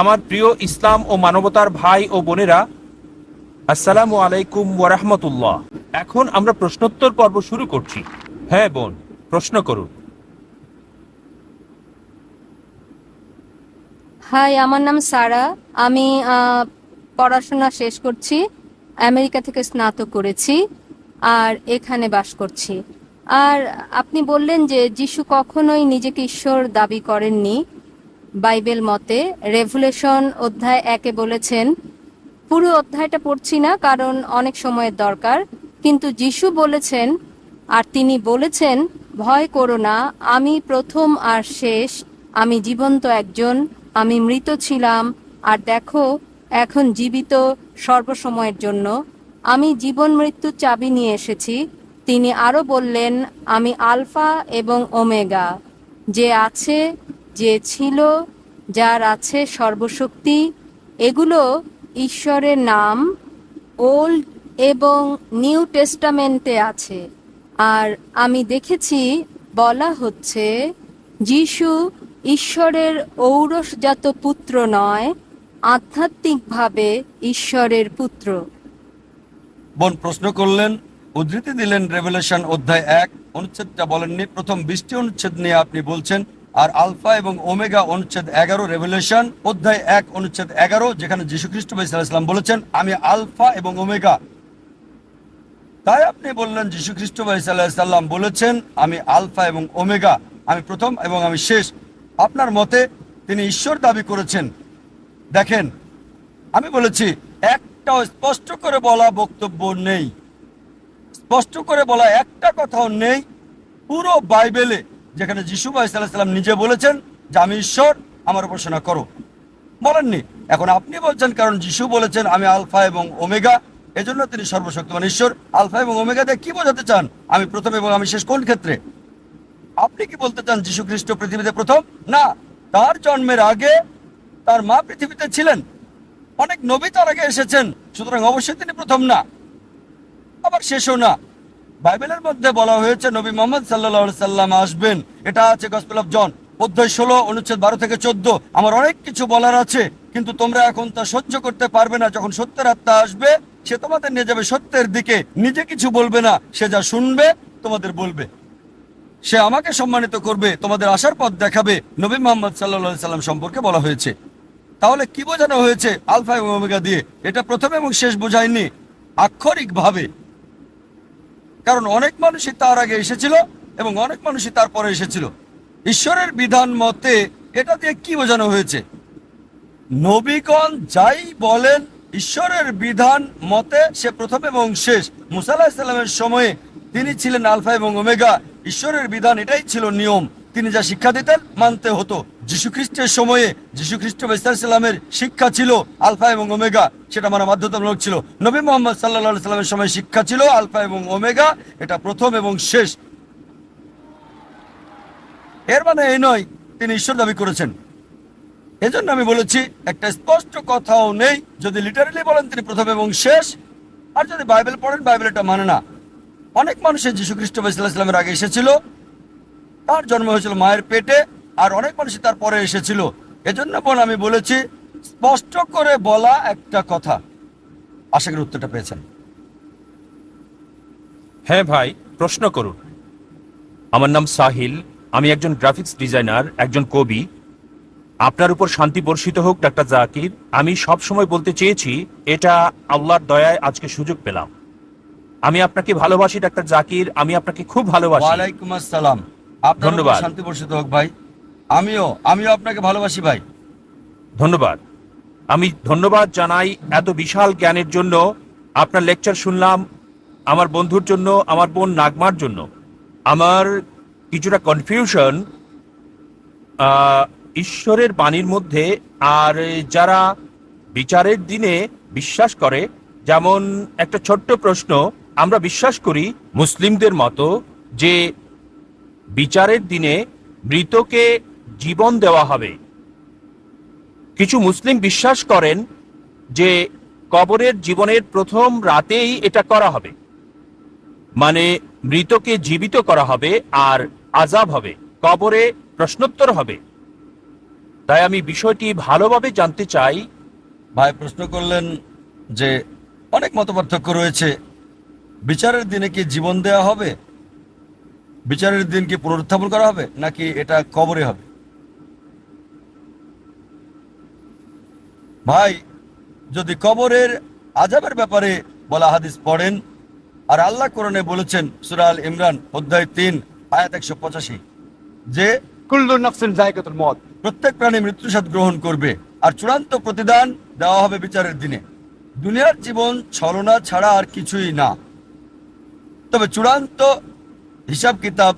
আমার প্রিয় ইসলাম ও মানবতার ভাই ও বোনেরা, আসসালামু আলাইকুম ওয়ারাহমতুল্লাহ এখন আমরা প্রশ্নোত্তর পর্ব শুরু করছি। হ্যাঁ বোন, প্রশ্ন করুন। হাই, আমার নাম সারা। আমি পড়াশোনা শেষ করছি, আমেরিকা থেকে স্নাতক করেছি, আর এখানে বাস করছি। আর আপনি বললেন যে, যিশু কখনোই নিজেকে ঈশ্বর দাবি করেননি। বাইবেল মতে রেভুলেশন অধ্যায় একে বলেছেন, পুরো অধ্যায়টা পড়ছি না, কারণ অনেক সময়ের দরকার। কিন্তু যিশু বলেছেন, আর তিনি বলেছেন, ভয় করো না, আমি প্রথম আর শেষ, আমি জীবন্ত একজন, আমি মৃত ছিলাম, আর দেখো, এখন জীবিত সর্বসময়ের জন্য। আমি জীবন মৃত্যুর চাবি নিয়ে এসেছি। তিনি আরও বললেন, আমি আলফা এবং ওমেগা, যে আছে যে ছিল, যার আছে সর্বশক্তি, এগুলো ঈশ্বরের নাম, ওল্ড এবং নিউ টেস্টামেন্টে আছে। আর আমি দেখেছি, বলা হচ্ছে, যিশু ঈশ্বরের ঔরসজাত পুত্র নয়, আধ্যাত্মিকভাবে ঈশ্বরের পুত্র। বোন, প্রশ্ন করলেন, উদ্ধৃতি দিলেন রেভেলেশন অধ্যায় এক, অনুচ্ছেদটা বলেননি, প্রথম বৃষ্টি অনুচ্ছেদ নিয়ে আপনি বলছেন আর আলফা এবং ওমেগা অনুচ্ছেদ এগারো রেভেলেশন অধ্যায় এক, অনুচ্ছেদ এগারো, যেখানে যীশু খ্রিস্ট ভাইসাল্লাম বলেছেন, আমি আলফা এবং ওমেগা। তাই আপনি বললেন যীশু খ্রিস্ট সাল্লাম বলেছেন, আমি আলফা এবং ওমেগা, আমি প্রথম এবং আমি শেষ। আপনার মতে তিনি ঈশ্বর দাবি করেছেন? দেখেন, আমি বলেছি, একটাও স্পষ্ট করে বলা বক্তব্য নেই। স্পষ্ট করে বলা একটা কথাও নেই, পুরো বাইবেলে যেখানে যিশু ভাই সাল্লাম নিজে বলেছেন যে, আমি ঈশ্বর, আমার উপাসনা করো। বলেননি। এখন আপনি বলছেন, কারণ যিশু বলেছেন, আমি আলফা এবং ওমেগা। এজন্য তিনি সর্বশক্তিমান ঈশ্বর। আলফা এবং ওমেগা দিয়ে কি বোঝাতে চান? আমি প্রথম এবং আমি শেষ কোন ক্ষেত্রে? আপনি কি বলতে চান যিশু খ্রিস্ট পৃথিবীতে প্রথম? না, তার জন্মের আগে তার মা পৃথিবীতে ছিলেন। অনেক নবী তার আগে এসেছেন, সুতরাং অবশ্যই তিনি প্রথম না। আবার শেষও না। বাইবেলের মধ্যে বলা হয়েছে, নবী মোহাম্মদ সাল্লা সাল্লাম আসবেন। এটা আছে গসপেল অফ জন অধ্যায় ষোলো, অনুচ্ছেদ বারো থেকে চোদ্দ। আমার অনেক কিছু বলার আছে, কিন্তু তোমরা এখন তা সহ্য করতে পারবে না। যখন সত্যের আত্মা আসবে, সে তোমাদের নিয়ে যাবে সত্যের দিকে। নিজে কিছু বলবে না, সে যা শুনবে, তোমাদের বলবে। সে আমাকে সম্মানিত করবে, তোমাদের আসার পথ দেখাবে, নবী মোহাম্মদ সাল্লা সাল্লাম সম্পর্কে বলা হয়েছে। তাহলে কি বোঝানো হয়েছে আলফা এবং ওমেগা দিয়ে? এটা প্রথম এবং শেষ বোঝায়নি। আক্ষরিকভাবে কারণ অনেক মানুষই তার আগে এসেছিল এবং অনেক মানুষই তারপরে এসেছিল। ঈশ্বরের বিধান মতে এটা দিয়ে কি বোঝানো হয়েছে? নবীগণ যাই বলেন, ঈশ্বরের বিধান মতে সে প্রথম এবং শেষ। মুসাল্লাহ ইসলামের সময়ে তিনি ছিলেন আলফা এবং ওমেগা। ঈশ্বরের বিধান এটাই ছিল নিয়ম। তিনি যা শিক্ষা দিতেন মানতে হতো। যীশু খ্রিস্টের সময়ে যীশু খ্রিস্ট ইসলামের শিক্ষা ছিল আলফা এবং ওমেগা, সেটা মানে বাধ্যতামূলক ছিল। নবী মোহাম্মদ সাল্লা সাল্লামের সময় শিক্ষা ছিল আলফা এবং ওমেগা, এটা প্রথম এবং শেষ। এর মানে এই নয়, তিনি ঈশ্বর দাবি করেছেন। এজন্য আমি বলেছি, একটা স্পষ্ট কথাও নেই, যদি লিটারেলি বলেন তিনি প্রথম এবং শেষ, আর যদি বাইবেল পড়েন, বাইবেল এটা মানে না। অনেক মানুষের যীশু খ্রিস্ট ইসলামের আগে এসেছিল তার জন্ম হয়েছিল মায়ের পেটে আর অনেক মানুষই তার পরে এসেছিল। এজন্য বোন আমি বলেছি স্পষ্ট করে বলা একটা কথা। আশা করি উত্তরটা পেয়েছেন। হ্যাঁ ভাই প্রশ্ন করুন। আমার নাম সাহিল আমি একজন গ্রাফিক্স ডিজাইনার একজন কবি। আপনার উপর শান্তি বর্ষিত হোক ডাক্তার জাকির। আমি সব সময় বলতে চেয়েছি এটা আল্লাহর দয়ায় আজকে সুযোগ পেলাম। আমি আপনাকে ভালোবাসি ডাক্তার জাকির। আমি আপনাকে খুব ভালোবাসি। ওয়ালাইকুম আসসালাম। ধন্যবাদ। শান্তি বর্ষিত হোক ভাই। আমিও আমিও আপনাকে ভালোবাসি ভাই। ধন্যবাদ। আমি ধন্যবাদ জানাই এত বিশাল জ্ঞানের জন্য। আপনার লেকচার শুনলাম আমার বন্ধুর জন্য আমার বোন নাগমার জন্য। আমার কিছুটা কনফিউশন ঈশ্বরের বাণীর মধ্যে আর যারা বিচারের দিনে বিশ্বাস করে যেমন একটা ছোট্ট প্রশ্ন আমরা বিশ্বাস করি মুসলিমদের মতো যে বিচারের দিনে মৃতকে জীবন দেওয়া হবে। কিছু মুসলিম বিশ্বাস করেন যে কবরের জীবনের প্রথম রাতেই এটা করা হবে। মানে মৃতকে জীবিত করা হবে আর আজাব হবে, কবরে প্রশ্নোত্তর হবে। তাই আমি বিষয়টি ভালোভাবে জানতে চাই। ভাই, প্রশ্ন করলেন যে অনেক মতপার্থক্য রয়েছে। বিচারের দিনে কি জীবন দেয়া হবে? বিচারের দিন কি পুনরুত্থাপন করা হবে নাকি এটা কবরে হবে? ভাই যদি কবরের আজাবের ব্যাপারে বলা হাদিস পড়েন আর আল্লাহ কোরআনে বলেছেন সুরাল ইমরান অধ্যায় তিন আয়াত একশো পঁচাশি যে প্রত্যেক প্রাণী মৃত্যুসাদ গ্রহণ করবে আর চূড়ান্ত প্রতিদান দেওয়া হবে বিচারের দিনে। দুনিয়ার জীবন ছলনা ছাড়া আর কিছুই না। তবে চূড়ান্ত হিসাব কিতাব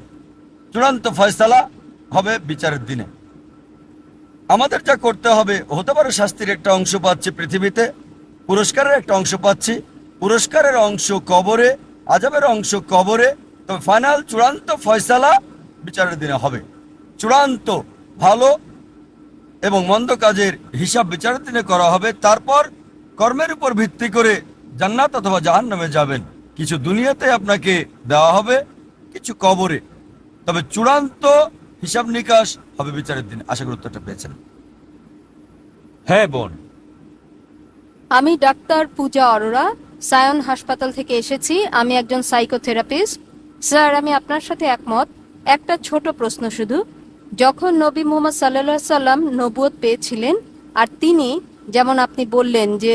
চূড়ান্ত ফয়সালা হবে বিচারের দিনে। আমাদের যা করতে হবে, হতে পারে শাস্তির একটা অংশ পাচ্ছি পৃথিবীতে, পুরস্কারের একটা অংশ পাচ্ছি। পুরস্কারের অংশ কবরে, আজাবের অংশ কবরে, তবে ফাইনাল চূড়ান্ত ফয়সালা বিচারের দিনে হবে। চূড়ান্ত, ভালো এবং মন্দ কাজের হিসাব বিচারের দিনে করা হবে। তারপর কর্মের উপর ভিত্তি করে জান্নাত অথবা জাহান নামে যাবেন। কিছু দুনিয়াতে আপনাকে দেওয়া হবে। কিছু কবরে। তবে চূড়ান্ত হিসাব নিকাশ হবে বিচারের দিনে। আশা করি উত্তরটা পেয়েছেন। হ্যাঁ বোন। আমি ডাক্তার পূজা অরোরা, সায়ন হাসপাতাল থেকে এসেছি। আমি একজন সাইকোথেরাপিস্ট। স্যার, আমি আপনার সাথে একমত। একটা ছোট প্রশ্ন শুধু। যখন নবী মোহাম্মদ সাল্লা সাল্লাম নবুয়ত পেয়েছিলেন, আর তিনি, যেমন আপনি বললেন যে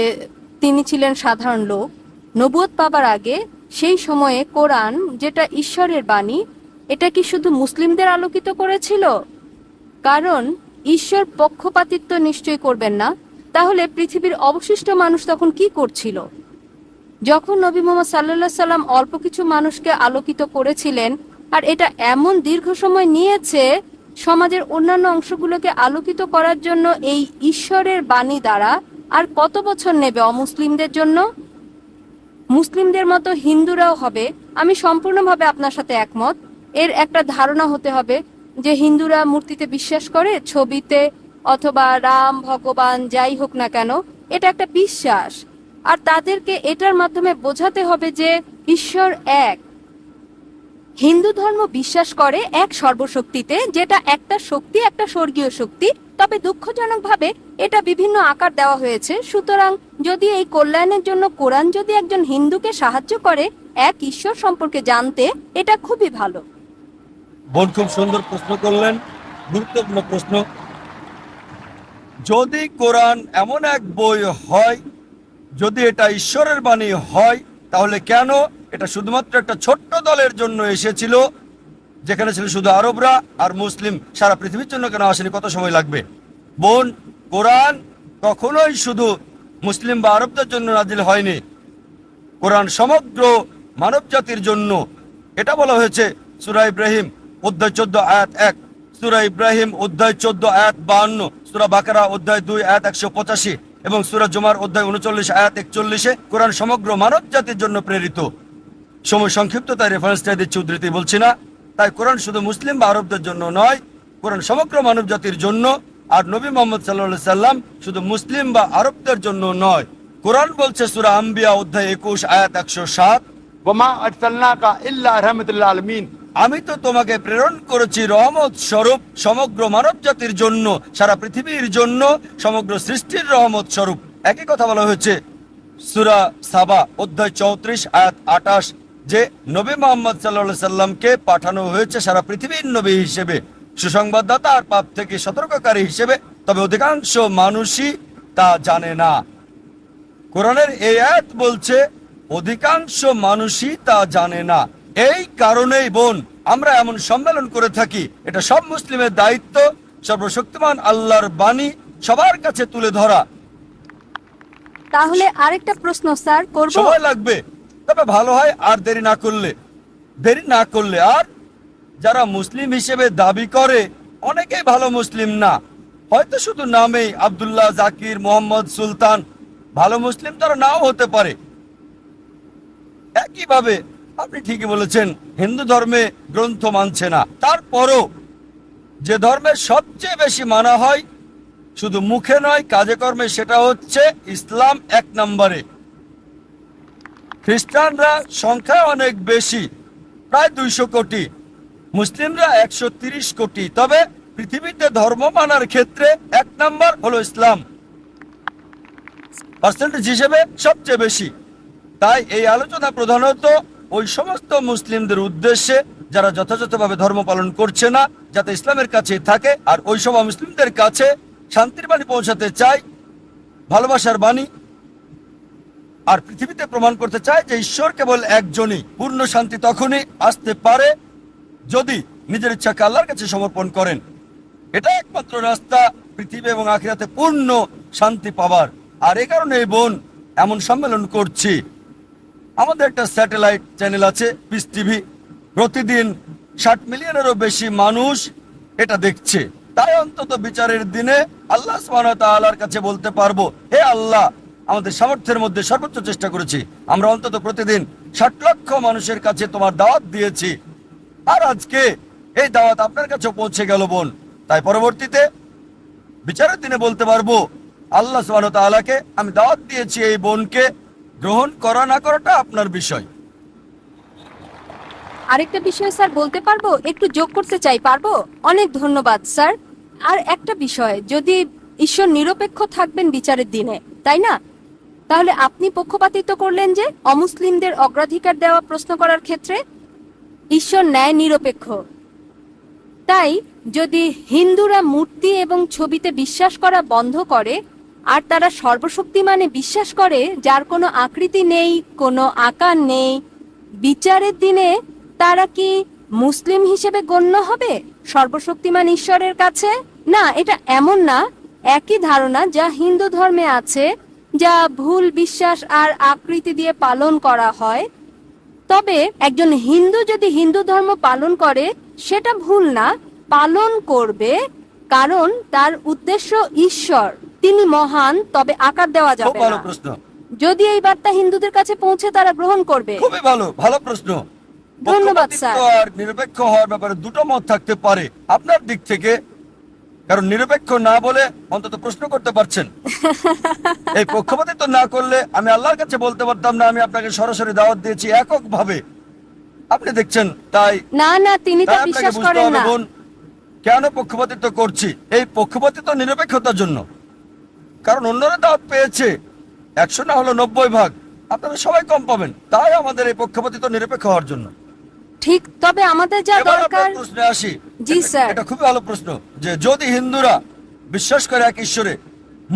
তিনি ছিলেন সাধারণ লোক নবুয়ত পাবার আগে সেই সময়ে কোরআন, যেটা ঈশ্বরের বাণী, এটা কি শুধু মুসলিমদের আলোকিত করেছিল? কারণ ঈশ্বর পক্ষপাতিত্ব নিশ্চয়ই করবেন না। তাহলে পৃথিবীর অবশিষ্ট মানুষ তখন কি করছিল? যখন নবী মোহাম্মদ সাল্লাহ সাল্লাম অল্প কিছু মানুষকে আলোকিত করেছিলেন, আর এটা এমন দীর্ঘ সময় নিয়েছে, সমাজের অন্যান্য অংশগুলোকে আলোকিত করার জন্য এই ঈশ্বরের বাণী দ্বারা আর কত বছর নেবে অমুসলিমদের জন্য? মুসলিমদের মতো হিন্দুরাও হবে। আমি সম্পূর্ণভাবে আপনার সাথে একমত। এর একটা ধারণা হতে হবে যে হিন্দুরা মূর্তিতে বিশ্বাস করে, ছবিতে অথবা রাম, ভগবান, যাই হোক না কেন, এটা একটা বিশ্বাস। আর তাদেরকে এটার মাধ্যমে বোঝাতে হবে যে ঈশ্বর এক। হিন্দু ধর্ম বিশ্বাস করে এক সর্বশক্তিতে, যেটা একটা শক্তি, একটা স্বর্গীয় শক্তি। তবে দুঃখজনকভাবে এটা বিভিন্ন আকার দেওয়া হয়েছে। সুতরাং যদি এই কল্যাণের জন্য কোরআন যদি একজন হিন্দুকে সাহায্য করে, এক ঈশ্বর সম্পর্কে জানতে, এটা খুবই ভালো। বোন খুব সুন্দর প্রশ্ন করলেন, গুরুত্বপূর্ণ প্রশ্ন। যদি কোরআন এমন এক বই হয়, যদি এটা ঈশ্বরের বাণী হয়, তাহলে কেন এটা শুধুমাত্র একটা ছোট্ট দলের জন্য এসেছিল, যেখানে ছিল শুধু আরবরা আর মুসলিম, সারা পৃথিবীর জন্য কেন আসেনি, কত সময় লাগবে? বোন কোরআন কখনোই শুধু মুসলিম বা আরবদের জন্য নাজিল হয়নি। কোরআন সমগ্র মানব জাতির জন্য। এটা বলা হয়েছে সুরা ইব্রাহিম, অধ্যায় চোদ্দ, আয়াত এক। সুরা ইব্রাহিম, অধ্যায় চোদ্দ, আয়াত বাহান্ন, সুরা বাকারা, অধ্যায় দুই, আয়াত একশো পঁচাশি এবং সুরা জুমার অধ্যায় উনচল্লিশ, আয়াত একচল্লিশে কোরআন সমগ্র মানব জাতির জন্য প্রেরিত। সময় সংক্ষিপ্ত তাই রেফারেন্সটা দিচ্ছি, উদ্ধৃতি বলছি না। তাই কোরআন শুধু মুসলিম বা আরবদের জন্য নয়, কোরআন সমগ্র মানব জাতির জন্য আর নবী মোহাম্মদ সাল্লা সাল্লাম শুধু মুসলিম বা আরবদের জন্য নয়। কোরআন বলছে সুরা আম্বিয়া অধ্যায় একুশ আয়াত একশো সাত। আমি তো তোমাকে প্রেরণ করেছি রহমত স্বরূপ সমগ্র মানব জাতির জন্য সারা পৃথিবীর জন্য সমগ্র সৃষ্টির রহমত স্বরূপ। একই কথা বলা হয়েছে। সুরা সাবা অধ্যায় চৌত্রিশ আয়াত আটাশ যে নবী মোহাম্মদ সাল্লা সাল্লামকে পাঠানো হয়েছে সারা পৃথিবীর নবী হিসেবে। সুসংবাদদাতা আর পাপ থেকে সতর্ককারী হিসেবে তবে অধিকাংশ মানুষই তা জানে না। কোরআনের এই আয়াত বলছে অধিকাংশ মানুষই তা জানে না। এই কারণেই বোন আমরা এমন সম্মেলন করে থাকি। এটা সব মুসলিমের দায়িত্ব সর্বশক্তিমান আল্লাহর বাণী সবার কাছে তুলে ধরা। তাহলে আরেকটা প্রশ্ন স্যার করব? সময় লাগবে তবে ভালো হয় আর দেরি না করলে। দেরি না করলে আর যারা মুসলিম হিসেবে দাবি করে, অনেকেই ভালো মুসলিম না। হয়তো শুধু নামেই আব্দুল্লাহ, জাকির, মোহাম্মদ, সুলতান, ভালো মুসলিম তারা নাও হতে পারে। একইভাবে আপনি ঠিকই বলেছেন, হিন্দু ধর্মে গ্রন্থ মানছে না। তারপরও যে ধর্মের সবচেয়ে বেশি মানা হয়, শুধু মুখে নয়, কাজে কর্মে, সেটা হচ্ছে ইসলাম এক নম্বরে। খ্রিস্টানরা সংখ্যা অনেক বেশি, প্রায় দুইশো কোটি। মুসলিমরা একশো ত্রিশ কোটি। তবে পৃথিবীতে ধর্ম মানার ক্ষেত্রে এক নাম্বার হলো ইসলাম। পার্সেন্টেজ হিসেবে সবচেয়ে বেশি। তাই এই আলোচনা প্রধানত ওই সমস্ত মুসলিমদের উদ্দেশ্যে, যারা যথাযথভাবে ধর্ম পালন করছে না, যাতে ইসলামের কাছে থাকে, আর ওই সব মুসলিমদের কাছে শান্তির বাণী পৌঁছাতে চায়, ভালোবাসার বাণী, আর পৃথিবীতে প্রমাণ করতে চায় যে ঈশ্বর কেবল একজনই। পূর্ণ শান্তি তখনই আসতে পারে যদি নিজের ইচ্ছাকে আল্লাহর কাছে সমর্পণ করেন এটা একমাত্র রাস্তা পৃথিবী এবং আখিরাতে পূর্ণ শান্তি পাবার আর এ কারণে বোন, এমন সম্মেলন করছি। আমাদের একটা স্যাটেলাইট চ্যানেল আছে, পিস টিভি। প্রতিদিন ষাট মিলিয়নেরও বেশি মানুষ এটা দেখছে। তাই অন্তত বিচারের দিনে আল্লাহ তাআলার কাছে বলতে পারব, হে আল্লাহ, আমাদের সামর্থ্যের মধ্যে সর্বোচ্চ চেষ্টা করেছি। আমরা অন্তত প্রতিদিন ষাট লক্ষ মানুষের কাছে তোমার দাওয়াত দিয়েছি। আর আজকে এই দাওয়াত আপনার কাছে পৌঁছে গেল, বোন। তাই পরবর্তীতে বিচারের দিনে বলতে পারব, আল্লাহ ওয়া আমি দাওয়াত দিয়েছি এই বোনকে গ্রহণ করা না করাটা আপনার বিষয়। আরেকটা বিষয়, স্যার, বলতে পারব? একটু যোগ করতে চাই, পারব? অনেক ধন্যবাদ, স্যার। আর একটা বিষয়, যদি ঈশ্বর নিরপেক্ষ থাকবেন বিচারের দিনে, তাই না? তাহলে আপনি পক্ষপাতিত্ব করলেন যে অমুসলিমদের অগ্রাধিকার দেওয়া প্রশ্ন করার ক্ষেত্রে? ঈশ্বর ন্যায় নিরপেক্ষ তাই যদি হিন্দুরা মূর্তি এবং ছবিতে বিশ্বাস করা বন্ধ করে, আর তারা সর্বশক্তিমানে বিশ্বাস করে, যার কোনো আকৃতি নেই, কোনো আকার নেই, বিচারের দিনে তারা কি মুসলিম হিসেবে গণ্য হবে? সর্বশক্তিমান ঈশ্বরের কাছে? না, এটা এমন না। একই ধারণা যা হিন্দু ধর্মে আছে, যা ভুল বিশ্বাস আর আকৃতি দিয়ে পালন করা হয় তবে একজন হিন্দু যদি হিন্দু ধর্ম পালন করে সেটা ভুল না পালন করবে কারণ তার উদ্দেশ্য ঈশ্বর। তিনি মহান তবে আকার দেওয়া যাবে ভালো প্রশ্ন। যদি এই বার্তা হিন্দুদের কাছে পৌঁছে তারা গ্রহণ করবে। খুবই ভালো ভালো প্রশ্ন। ধন্যবাদ, স্যার। নিরপেক্ষ হওয়ার ব্যাপারে দুটো মত থাকতে পারে। আপনার দিক থেকে কারণ নিরপেক্ষ না বলে অন্তত প্রশ্ন করতে পারছেন। এই পক্ষপাতিত্ব না করলে আমি আল্লাহর কাছে বলতে পারতাম না আমি আপনাকে সরাসরি দাওয়াত দিয়েছি একক ভাবে আপনি দেখছেন তাই না না তিনি তা বিশ্বাস করেন না। কেন পক্ষপাতিত্ব করছি? এই পক্ষপাতিত্ব নিরপেক্ষতার জন্য। কারণ অন্যরা দাওয়াত পেয়েছে একশো না হলো নব্বই ভাগ। আপনারা সবাই কম পাবেন তাই আমাদের এই পক্ষপাতিত্ব নিরপেক্ষ হওয়ার জন্য। ঠিক তবে আমাদের যা দরকার প্রশ্নে আসি। জি, স্যার। এটা খুবই ভালো প্রশ্ন যে যদি হিন্দুরা বিশ্বাস করে এক ঈশ্বরে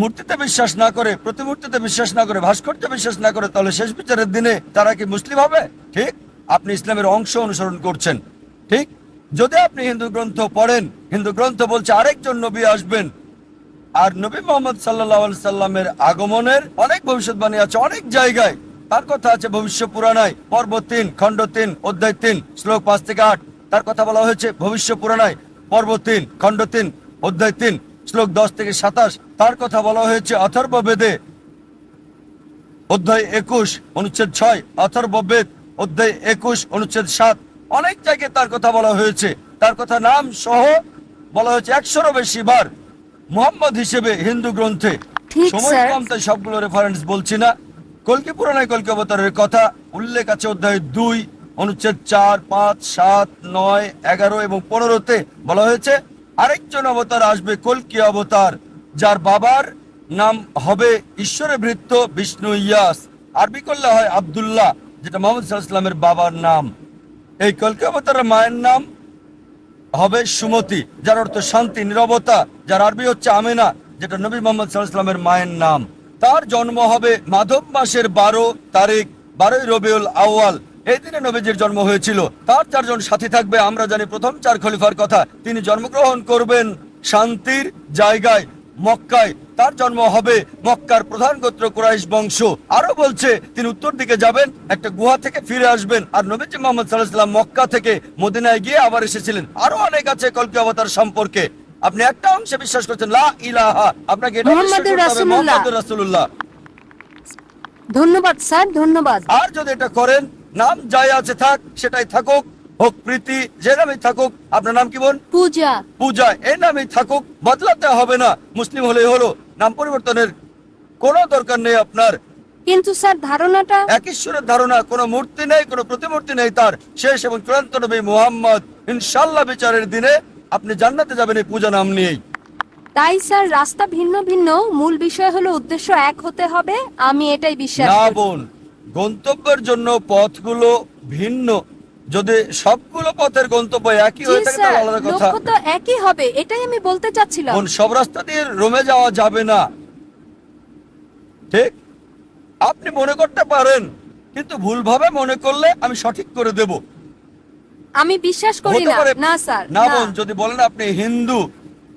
মূর্তিতে বিশ্বাস না করে প্রতিমূর্তিতে বিশ্বাস না করে ভাস্কর্যে বিশ্বাস না করে তাহলে শেষ বিচারের দিনে তারা কি মুসলিম হবে? ঠিক আপনি ইসলামের অংশ অনুসরণ করছেন। ঠিক যদি আপনি হিন্দু গ্রন্থ পড়েন হিন্দু গ্রন্থ বলছে আরেকজন নবী আসবেন। আর নবী মোহাম্মদ সাল্লাহ সাল্লামের আগমনের অনেক ভবিষ্যৎবাণী আছে অনেক জায়গায়। তার কথা আছে ভবিষ্য পুরাণায়। পর্ব তিন খণ্ড তিন অধ্যায় তিন শ্লোক পাঁচ থেকে আট। তার কথা বলা হয়েছে ভবিষ্য পুরাণায়। পর্ব তিন খণ্ড তিন অধ্যায় তিন শ্লোক দশ থেকে সাতাশ। তার কথা বলা হয়েছে অথর্ব বেদে অধ্যায় একুশ অনুচ্ছেদ ছয় অথর্ব বেদ অধ্যায় একুশ অনুচ্ছেদ সাত। অনেক জায়গায় তার কথা বলা হয়েছে। তার কথা নাম সহ বলা হয়েছে একশোরও বেশি বার। মোহাম্মদ হিসেবে হিন্দু গ্রন্থে। সময়। কম তাই সবগুলো রেফারেন্স বলছি না। কলকি পুরাণায় কলকি অবতারের কথা উল্লেখ আছে অধ্যায় দুই, অনুচ্ছেদ চার, পাঁচ, সাত, নয়, এগারো এবং পনেরোতে বলা হয়েছে, আরেকজন অবতার আসবে কলকি অবতার, যার বাবার নাম হবে ঈশ্বরের ভৃত্য বিষ্ণু ইয়াস আরবি করলে হয় আব্দুল্লাহ, যেটা মোহাম্মদ সাল্লাহ বাবার নাম। এই কলকি অবতারের মায়ের নাম হবে সুমতি, যার অর্থ শান্তি, নিরবতা, যার আরবি হচ্ছে আমেনা, যেটা নবী মোহাম্মদ সাল্লামের মায়ের নাম। তার জন্ম হবে মাধব মাসের বারো তারিখ, বারোই রবিউল আউয়াল। এই দিনে নবীজির জন্ম হয়েছিল। তার চারজন সাথী থাকবে, আমরা জানি প্রথম চার খলিফার কথা। তিনি জন্মগ্রহণ করবেন শান্তির জায়গায়, মক্কায়। তার জন্ম হবে মক্কার প্রধান গোত্র কুরাইশ বংশ। আরও বলছে, তিনি উত্তর দিকে যাবেন, একটা গুহা থেকে ফিরে আসবেন। আর নবীজি মোহাম্মদ সাল্লাহাম মক্কা থেকে মদিনায় গিয়ে আবার এসেছিলেন। আরও অনেক আছে কল্কি অবতার সম্পর্কে। আপনি একটা অংশে বিশ্বাস করছেন লা ইলাহা। আপনাকে এটা বিশ্বাস করতে হবে, রাসূলুল্লাহ। রাসূলুল্লাহ। ধন্যবাদ স্যার ধন্যবাদ। আর যদি এটা করেন নাম যাই আছে থাক সেটাই থাকুক হোক প্রীতি যে থাকুক আপনার নাম কি বোন? পূজা। পূজা নামই থাকুক বদলাতে হবে না। মুসলিম হলেই হলো নাম পরিবর্তনের কোনো দরকার নেই আপনার। কিন্তু স্যার ধারণাটা? এক ঈশ্বরের ধারণা কোনো মূর্তি নেই কোনো প্রতিমূর্তি নেই তার। শেষ এবং চূড়ান্ত নবী মুহাম্মদ ইনশাল্লাহ বিচারের দিনে আপনি জান্নাতে যাবেন এই পূজা নাম নিয়েই। তাই স্যার রাস্তা ভিন্ন ভিন্ন। মূল বিষয় হলো উদ্দেশ্য এক হতে হবে। আমি এটাই বিশ্বাস না করি। বোন গন্তব্যের জন্য পথগুলো ভিন্ন। যদি সবগুলো পথের গন্তব্য একই জি হয়ে থাকে স্যার তাহলে আলাদা কথা। লক্ষ্য তো একই হবে এটাই আমি বলতে চাচ্ছিলাম। বোন সব রাস্তা দিয়ে রোমে যাওয়া যাবে না। ঠিক? আপনি মনে করতে পারেন কিন্তু ভুলভাবে মনে করলে আমি সঠিক করে দেব। আমি বিশ্বাস করি না। না স্যার না বোন যদি বলেন আপনি হিন্দু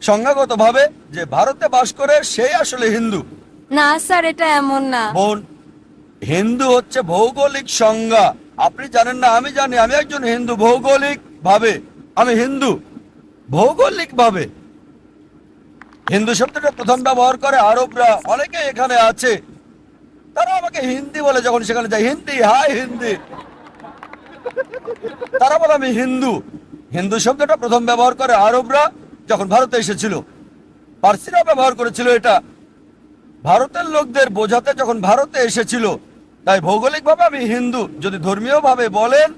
সংজ্ঞাগত ভাবে যে ভারতে বাস করে সেই আসলে হিন্দু। না স্যার এটা এমন না। বোন হিন্দু হচ্ছে ভৌগোলিক সংজ্ঞা। আপনি জানেন না আমি জানি আমি একজন হিন্দু ভৌগোলিক ভাবে আমি হিন্দু ভৌগোলিক ভাবে হিন্দু শব্দটা প্রথম ব্যবহার করে আরবরা অনেকে এখানে আছে। তারা আমাকে হিন্দি বলে যখন সেখানে যায় হিন্দি হাই হিন্দি। তারা বলে, আমি হিন্দু। হিন্দু শব্দটা প্রথম ব্যবহার করে আরবরা যখন ভারতে এসেছিল। পার্সিরা ব্যবহার করেছিল এটা। ভারতের লোকদের বোঝাতে যখন ভারতে এসেছিল, তাই ভৌগোলিকভাবে আমি হিন্দু। যদি ধর্মীয়ভাবে বলেন,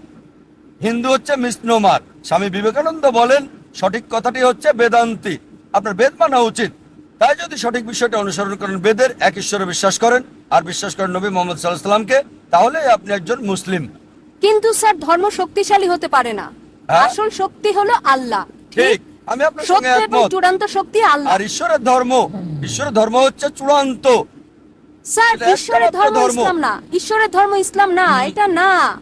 হিন্দু হচ্ছে মিসনোমার স্বামী বিবেকানন্দ বলেন, সঠিক কথাটি হচ্ছে বেদান্তি। আপনার বেদ মানা উচিত। তাই যদি সঠিক বিষয়টা অনুসরণ করেন, বেদের এক ঈশ্বরে বিশ্বাস করেন, আর বিশ্বাস করেন নবী মোহাম্মদ সাল্লাহ সাল্লামকে তাহলে আপনি একজন মুসলিম। কিন্তু স্যার ধর্ম শক্তিশালী হতে পারে না। হ্যাঁ? আসল শক্তি হলো আল্লাহ। ঠিক। আমি আপনার সঙ্গে একমত। চূড়ান্ত শক্তি আল্লাহ। আর ঈশ্বরের ধর্ম ঈশ্বরের ধর্ম হচ্ছে চূড়ান্ত। স্যার ঈশ্বরের ধর্ম। ইসলাম না। ঈশ্বরের ধর্ম ইসলাম না এটা না।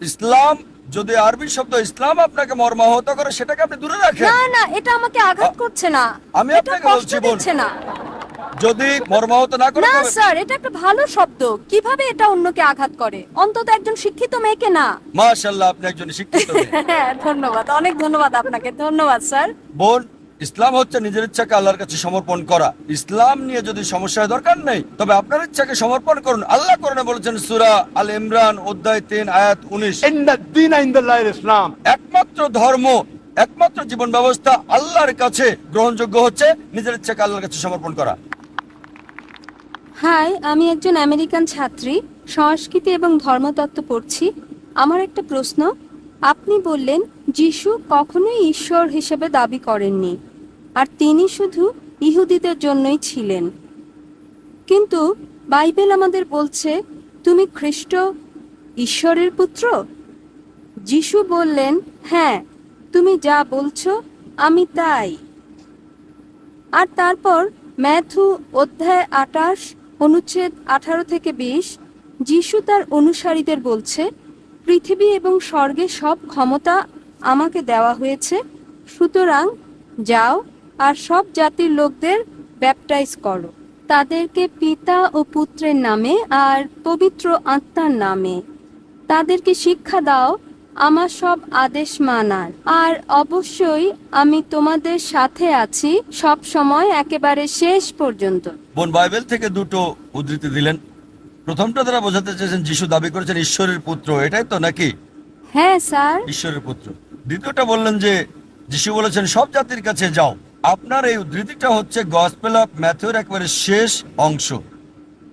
ইসলাম যদি আরবি শব্দ ইসলাম আপনাকে মর্মাহত করে সেটাকে আপনি দূরে রাখেন। না না এটা আমাকে আঘাত করছে না। আমি আপনাকে বলছি, বোন। না। যদি মর্মাহত না করে না তবে- স্যার এটা একটা ভালো শব্দ কিভাবে এটা অন্যকে আঘাত করে অন্তত একজন শিক্ষিত মেয়েকে না মাশাল্লাহ আপনি একজন শিক্ষিত মেয়ে। হ্যাঁ ধন্যবাদ অনেক ধন্যবাদ আপনাকে ধন্যবাদ স্যার বোন ইসলাম হচ্ছে নিজের ইচ্ছাকে আল্লাহর কাছে সমর্পণ করা ইসলাম নিয়ে যদি সমস্যা হয় দরকার নেই তবে আপনার ইচ্ছাকে সমর্পণ করুন আল্লাহ করণে বলেছেন সুরা আল ইমরান অধ্যায় তিন আয়াত উনিশ إن الدين عند الله الإسلام একমাত্র ধর্ম একমাত্র জীবন ব্যবস্থা আল্লাহর কাছে গ্রহণযোগ্য হচ্ছে নিজের ইচ্ছাকে আল্লাহর কাছে সমর্পণ করা হাই, আমি একজন আমেরিকান ছাত্রী, সংস্কৃতি এবং ধর্মতত্ত্ব পড়ছি। আমার একটা প্রশ্ন, আপনি বললেন যিশু কখনোই ঈশ্বর হিসেবে দাবি করেননি, আর তিনি শুধু ইহুদিদের জন্যই ছিলেন। কিন্তু বাইবেল আমাদের বলছে, তুমি খ্রিস্ট, ঈশ্বরের পুত্র? যিশু বললেন হ্যাঁ তুমি যা বলছো, আমি তাই। আর তারপর ম্যাথু অধ্যায় আটাশ অনুচ্ছেদ আঠারো থেকে বিশ, যিশু তার অনুসারীদের বলছে, পৃথিবী এবং স্বর্গে সব ক্ষমতা আমাকে দেওয়া হয়েছে, সুতরাং যাও আর সব জাতির লোকদের ব্যাপটাইজ করো। তাদেরকে পিতা ও পুত্রের নামে আর পবিত্র আত্মার নামে। তাদেরকে শিক্ষা দাও আমার সব আদেশ মানার। আর অবশ্যই আমি তোমাদের সাথে আছি সব সময় একেবারে শেষ পর্যন্ত। বোন বাইবেল থেকে দুটো উদ্ধৃতি দিলেন। প্রথমটা তারা বোঝাতে চেয়েছেন যিশু দাবি করেছেন ঈশ্বরের পুত্র। এটাই তো নাকি? হ্যাঁ স্যার। ঈশ্বরের পুত্র। দ্বিতীয়টা বললেন যে যিশু বলেছেন সব জাতির কাছে যাও। আপনার এই উদ্ধৃতিটা হচ্ছে গসপেল অফ ম্যাথিউর একবারে শেষ অংশ।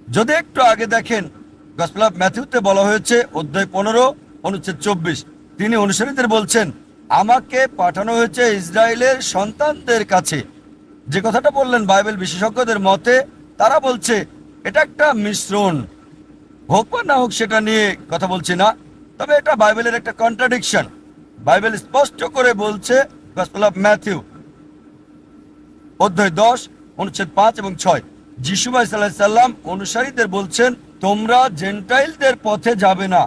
যদি একটু আগে দেখেন গসপেল অফ ম্যাথিউতে বলা হয়েছে অধ্যায় পনেরো অনুচ্ছেদ চব্বিশ। তিনি অনুসারীদের বলছেন, আমাকে পাঠানো হয়েছে ইসরায়েলের সন্তানদের কাছে। যে কথাটা বললেন বাইবেল বিশেষজ্ঞদের মতে, তারা বলছে, এটা একটা মিশ্রণ। হোক বা না হোক সেটা নিয়ে কথা বলছি না, তবে এটা বাইবেলের একটা কন্ট্রাডিকশন বাইবেল স্পষ্ট করে বলছে অফ ম্যাথিউ অধ্যায় দশ, অনুচ্ছেদ পাঁচ এবং ছয়, যিশু ভাই সাল্লাহ সাল্লাম অনুসারীদের বলছেন, তোমরা জেন্টাইলদের পথে যাবে না।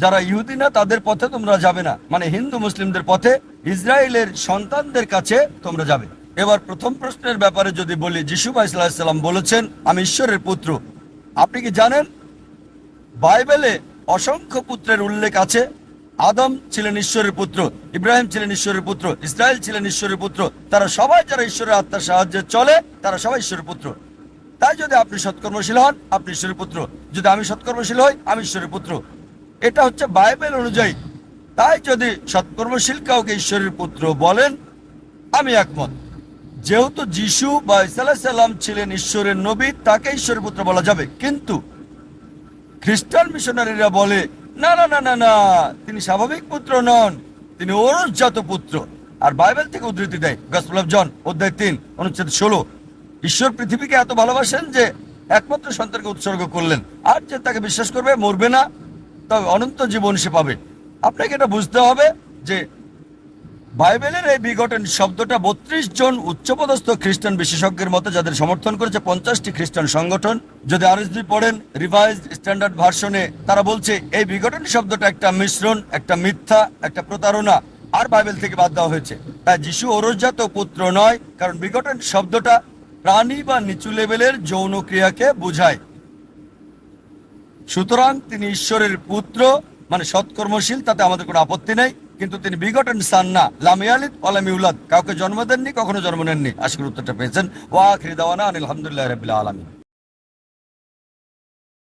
যারা ইহুদি না, তাদের পথে তোমরা যাবে না। মানে হিন্দু মুসলিমদের পথে ইসরায়েলের সন্তানদের কাছে তোমরা যাবে। এবার প্রথম প্রশ্নের ব্যাপারে যদি বলি, যিশু ভাই সাল্লাহ সাল্লাম বলেছেন, আমি ঈশ্বরের পুত্র। আপনি কি জানেন? বাইবেলে অসংখ্য পুত্রের উল্লেখ আছে। আদম ছিলেন ঈশ্বরের পুত্র, ইব্রাহিম ছিলেন ঈশ্বরের পুত্র, ইসরায়েল ছিলেন ঈশ্বরের পুত্র। তারা সবাই যারা ঈশ্বরের আত্মার সাহায্যে চলে, তারা সবাই ঈশ্বরের পুত্র। তাই যদি আপনি সৎকর্মশীল হন, আপনি ঈশ্বরের পুত্র। যদি আমি সৎকর্মশীল হই, আমি ঈশ্বরের পুত্র। এটা হচ্ছে বাইবেল অনুযায়ী। তাই যদি সৎকর্মশীল কাউকে ঈশ্বরের পুত্র বলেন, আমি একমত। যেহেতু যিশু বা সাল্লাম ছিলেন ঈশ্বরের নবী, তাকে ঈশ্বরের পুত্র বলা যাবে। কিন্তু খ্রিস্টান মিশনারিরা বলে, না না না না না, তিনি স্বাভাবিক পুত্র নন, তিনি ওরসজাত পুত্র। আর বাইবেল থেকে উদ্ধৃতি দেয় গসপল জন অধ্যায় তিন, অনুচ্ছেদ ষোলো। ঈশ্বর পৃথিবীকে এত ভালোবাসেন যে একমাত্র সন্তানকে উৎসর্গ করলেন। আর যে তাকে বিশ্বাস করবে, মরবে না। অনন্ত জীবন সে পাবে। আপনাকে এটা বুঝতে হবে যে বাইবেলের এই বিঘটন শব্দটা বত্রিশ জন উচ্চপদস্থ খ্রিস্টান বিশেষজ্ঞের মতো যাদের সমর্থন করেছে পঞ্চাশটি খ্রিস্টান সংগঠন, যদি আরএসবি পড়েন রিভাইজ স্ট্যান্ডার্ড ভার্সনে তারা বলছে, এই বিঘটন শব্দটা একটা মিশ্রণ, একটা মিথ্যা, একটা প্রতারণা, আর বাইবেল থেকে বাদ দেওয়া হয়েছে। তাই যিশু ওরজাত পুত্র নয়, কারণ বিঘটন শব্দটা প্রাণী বা নিচু লেভেলের যৌন ক্রিয়াকে বোঝায়। সুতরাং তিনি ঈশ্বরের পুত্র মানে সৎকর্মশীল, তাতে আমাদের কোনো আপত্তি নেই। কিন্তু তিনি বিঘটন সান না। লামিয়ালিদ ওলামিউলাদ কাউকে জন্ম দেননি, কখনো জন্ম নেননি। আশির উত্তরটা পেয়েছেন। ওয়া খিদাওয়ানা আলহামদুলিল্লাহ রবিল্লা আলমী